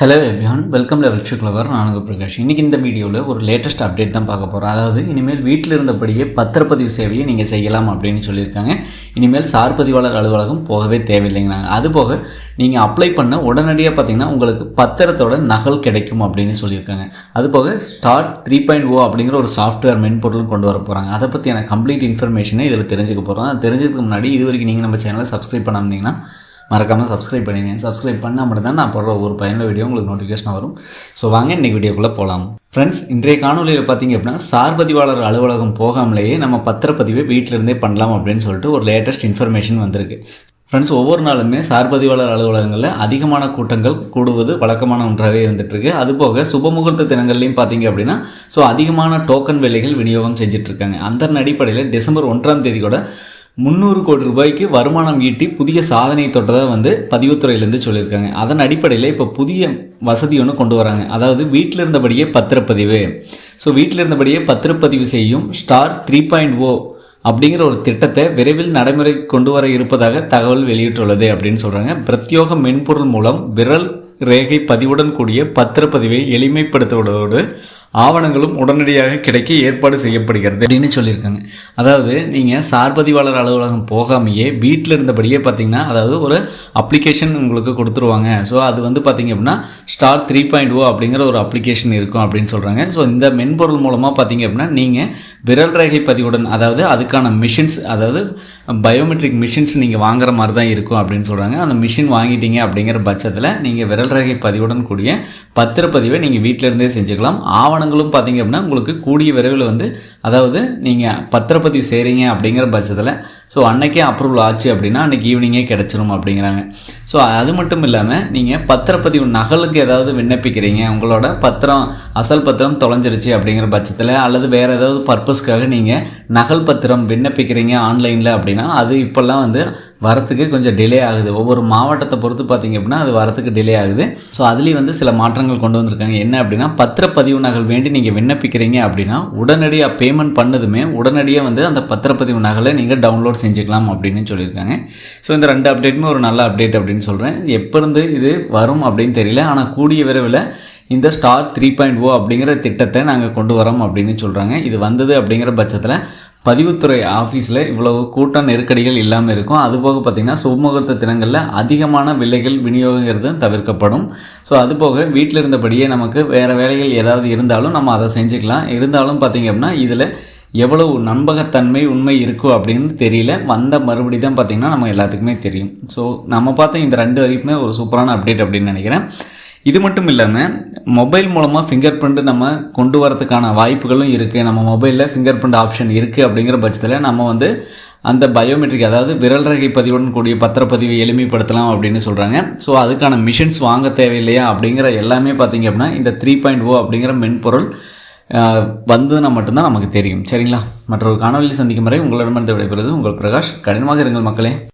Hello எப்யான் welcome level சுக்லவர் நான் உங்கள் பிரகாஷ். இன்றைக்கி இந்த வீடியோவில் ஒரு லேட்டஸ்ட் அப்டேட் தான் பார்க்க போகிறோம் அதாவது இனிமேல் வீட்டில் இருந்தபடியே பத்திரப்பதிவு சேவையை நீங்கள் செய்யலாம் அப்படின்னு சொல்லியிருக்காங்க. இனிமேல் சார் பதிவாளர் அலுவலகம் போகவே தேவையில்லைங்கிறாங்க. அதுபோக நீங்கள் அப்ளை பண்ண உடனடியாக பார்த்தீங்கன்னா உங்களுக்கு பத்திரத்தோட நகல் கிடைக்கும் அப்படின்னு சொல்லியிருக்காங்க. அதுபோக ஸ்டார்ட் த்ரீ பாயிண்ட் ஓ அப்படிங்கிற ஒரு சாஃப்ட்வேர் மென்பொருளும் கொண்டு வர போகிறாங்க அதை பற்றியான கம்ப்ளீட் இன்ஃபர்மேஷனை இதில் தெரிஞ்சுக்க போகிறோம் அது தெரிஞ்சதுக்கு முன்னாடி இது வரைக்கும் நீங்கள் நம்ம சேனலை சப்ஸ்கிரைப் பண்ணாமந்தீங்கன்னா மறக்காமல் சப்ஸ்கிரைப் பண்ணிடுங்க சப்ஸ்கிரைப் பண்ணால் மட்டும் தான் நான் போடுற ஒரு பயனுள்ள வீடியோ உங்களுக்கு நோட்டிஃபிகேஷன் வரும். ஸோ வாங்க இன்றைக்கி வீடியோக்குள்ளே போகலாம் ஃப்ரெண்ட்ஸ் இன்றைய காணொலியில் பார்த்தீங்க அப்படின்னா சார்பதிவாளர் அலுவலகம் போகாமலேயே நம்ம பத்திரப்பதிவை வீட்டிலிருந்தே பண்ணலாம் அப்படின்னு சொல்லிட்டு ஒரு லேட்டஸ்ட் இன்ஃபர்மேஷன் வந்திருக்கு. ஃப்ரெண்ட்ஸ் ஒவ்வொரு நாளுமே சார்பதிவாளர் அலுவலகங்களில் அதிகமான கூட்டங்கள் கூடுவது வழக்கமான ஒன்றாகவே இருந்துகிட்ருக்கு அதுபோக சுபமுகூர்த்த தினங்கள்லையும் பார்த்தீங்க அப்படின்னா ஸோ அதிகமான டோக்கன் விலைகள் விநியோகம் செஞ்சிட்ருக்காங்க அந்த அடிப்படையில் டிசம்பர் ஒன்றாம் தேதி கூட முந்நூறு கோடி ரூபாய்க்கு வருமானம் ஈட்டி புதிய சாதனை தொட்டதை வந்து பதிவுத்துறையிலேருந்து சொல்லியிருக்காங்க. அதன் அடிப்படையில் இப்போ புதிய வசதி ஒன்று கொண்டு வராங்க. அதாவது வீட்டில் இருந்தபடியே பத்திரப்பதிவு. ஸோ வீட்டில் இருந்தபடியே பத்திரப்பதிவு செய்யும் ஸ்டார் த்ரீ பாயிண்ட் ஓ அப்படிங்கிற ஒரு திட்டத்தை விரைவில் நடைமுறை கொண்டு வர இருப்பதாக தகவல் வெளியிட்டுள்ளது அப்படின்னு சொல்கிறாங்க பிரத்யோக மென்பொருள் மூலம் விரல் ரேகை பதிவுடன் கூடிய பத்திரப்பதிவை எளிமைப்படுத்துவதோடு ஆவணங்களும் உடனடியாக கிடைக்க ஏற்பாடு செய்யப்படுகிறது அப்படின்னு சொல்லியிருக்காங்க. அதாவது நீங்கள் சார்பதிவாளர் அலுவலகம் போகாமையே வீட்டில் இருந்தபடியே பார்த்தீங்கன்னா அதாவது ஒரு அப்ளிகேஷன் உங்களுக்கு கொடுத்துருவாங்க. ஸோ அது வந்து பார்த்தீங்க அப்படின்னா ஸ்டார் த்ரீ பாயிண்ட் ஓ அப்படிங்கிற ஒரு அப்ளிகேஷன் இருக்கும் அப்படின்னு சொல்கிறாங்க ஸோ இந்த மென்பொருள் மூலமாக பார்த்தீங்க அப்படின்னா நீங்கள் விரல் ரேகை பதிவுடன் அதாவது அதுக்கான மிஷின்ஸ் அதாவது பயோமெட்ரிக் மிஷின்ஸ் நீங்கள் வாங்குற மாதிரி தான் இருக்கும் அப்படின்னு சொல்கிறாங்க அந்த மிஷின் வாங்கிட்டீங்க அப்படிங்கிற பட்சத்தில் நீங்கள் விரல் ரேகை பதிவுடன் கூடிய பத்திரப்பதிவை நீங்கள் வீட்டிலேருந்தே செஞ்சுக்கலாம். ஆவணம் ஆவணங்களும் பார்த்தீங்க அப்படின்னா உங்களுக்கு கூடிய விரைவில் வந்து அதாவது நீங்கள் பத்திரப்பதிவு செய்கிறீங்க அப்படிங்கிற பட்சத்தில் ஸோ அன்னைக்கே அப்ரூவல் ஆச்சு அப்படின்னா அன்றைக்கி ஈவினிங்கே கிடச்சிரும் அப்படிங்கிறாங்க. ஸோ அது மட்டும் இல்லாமல் நீங்கள் பத்திரப்பதிவு நகலுக்கு ஏதாவது விண்ணப்பிக்கிறீங்க உங்களோட பத்திரம் அசல் பத்திரம் தொலைஞ்சிருச்சு அப்படிங்கிற பட்சத்தில் அல்லது வேறு ஏதாவது பர்பஸ்க்காக நீங்கள் நகல் பத்திரம் விண்ணப்பிக்கிறீங்க ஆன்லைனில் அப்படின்னா அது இப்போல்லாம் வந்து வரத்துக்கு கொஞ்சம் டிலே ஆகுது. ஒவ்வொரு மாவட்டத்தை பொறுத்து பார்த்தீங்க அப்படின்னா அது வரத்துக்கு டிலே ஆகுது. ஸோ அதுலேயும் வந்து சில மாற்றங்கள் கொண்டு வந்திருக்காங்க. என்ன அப்படின்னா பத்திரப்பதிவு நகல் வேண்டி நீங்கள் விண்ணப்பிக்கிறீங்க அப்படின்னா உடனடியாக பேமெண்ட் பண்ணதுமே உடனடியாக வந்து அந்த பத்திரப்பதிவு நகலை நீங்கள் டவுன்லோட் செஞ்சுக்கலாம் அப்படின்னு சொல்லியிருக்காங்க. ஸோ இந்த ரெண்டு அப்டேட்டுமே ஒரு நல்ல அப்டேட் அப்படின்னு சொல்கிறேன் எப்போ இருந்து இது வரும் அப்படின்னு தெரியல. ஆனால் கூடிய விரைவில் இந்த ஸ்டார் த்ரீ பாயிண்ட் ஓ அப்படிங்கிற திட்டத்தை நாங்கள் கொண்டு வரோம் அப்படின்னு சொல்கிறாங்க இது வந்தது அப்படிங்கிற பட்சத்தில் பதிவுத்துறை ஆஃபீஸில் இவ்வளவு கூட்டம் நெருக்கடிகள் இல்லாமல் இருக்கும். அதுபோக பார்த்திங்கன்னா சுமுகூர்த்த தினங்களில் அதிகமான விலைகள் விநியோகங்கிறது தவிர்க்கப்படும். ஸோ அதுபோக வீட்டில் இருந்தபடியே நமக்கு வேறு வேலைகள் ஏதாவது இருந்தாலும் நம்ம அதை செஞ்சுக்கலாம். இருந்தாலும் பார்த்திங்க அப்படின்னா இதில் எவ்வளவு நம்பகத்தன்மை உண்மை இருக்கும் அப்படின்னு தெரியல. வந்த மறுபடி தான் பார்த்திங்கன்னா நம்ம எல்லாத்துக்குமே தெரியும். ஸோ நம்ம பார்த்த இந்த ரெண்டு வரைக்குமே ஒரு சூப்பரான அப்டேட் அப்படின்னு நினைக்கிறேன். இது மட்டும் இல்லாமல் மொபைல் மூலமாக ஃபிங்கர் பிரிண்ட் நம்ம கொண்டு வரதுக்கான வாய்ப்புகளும் இருக்குது நம்ம மொபைலில் ஃபிங்கர் பிரிண்ட் ஆப்ஷன் இருக்குது அப்படிங்கிற பட்சத்தில் நம்ம வந்து அந்த பயோமெட்ரிக் அதாவது விரல் ரகை பதிவுடன் கூடிய பத்திரப்பதிவை எளிமைப்படுத்தலாம் அப்படின்னு சொல்கிறாங்க ஸோ அதுக்கான மிஷின்ஸ் வாங்க தேவையில்லையா அப்படிங்கிற எல்லாமே பார்த்திங்க அப்படின்னா இந்த த்ரீ பாயிண்ட் ஓ அப்படிங்கிற மென்பொருள் வந்ததுன்னா மட்டும்தான் நமக்கு தெரியும். சரிங்களா? மற்றொரு காணொலியில் சந்திக்கும் வரை உங்களிடமிருந்து விடைபெறுவது உங்கள் பிரகாஷ். கடினமாக இருங்கள் மக்களே.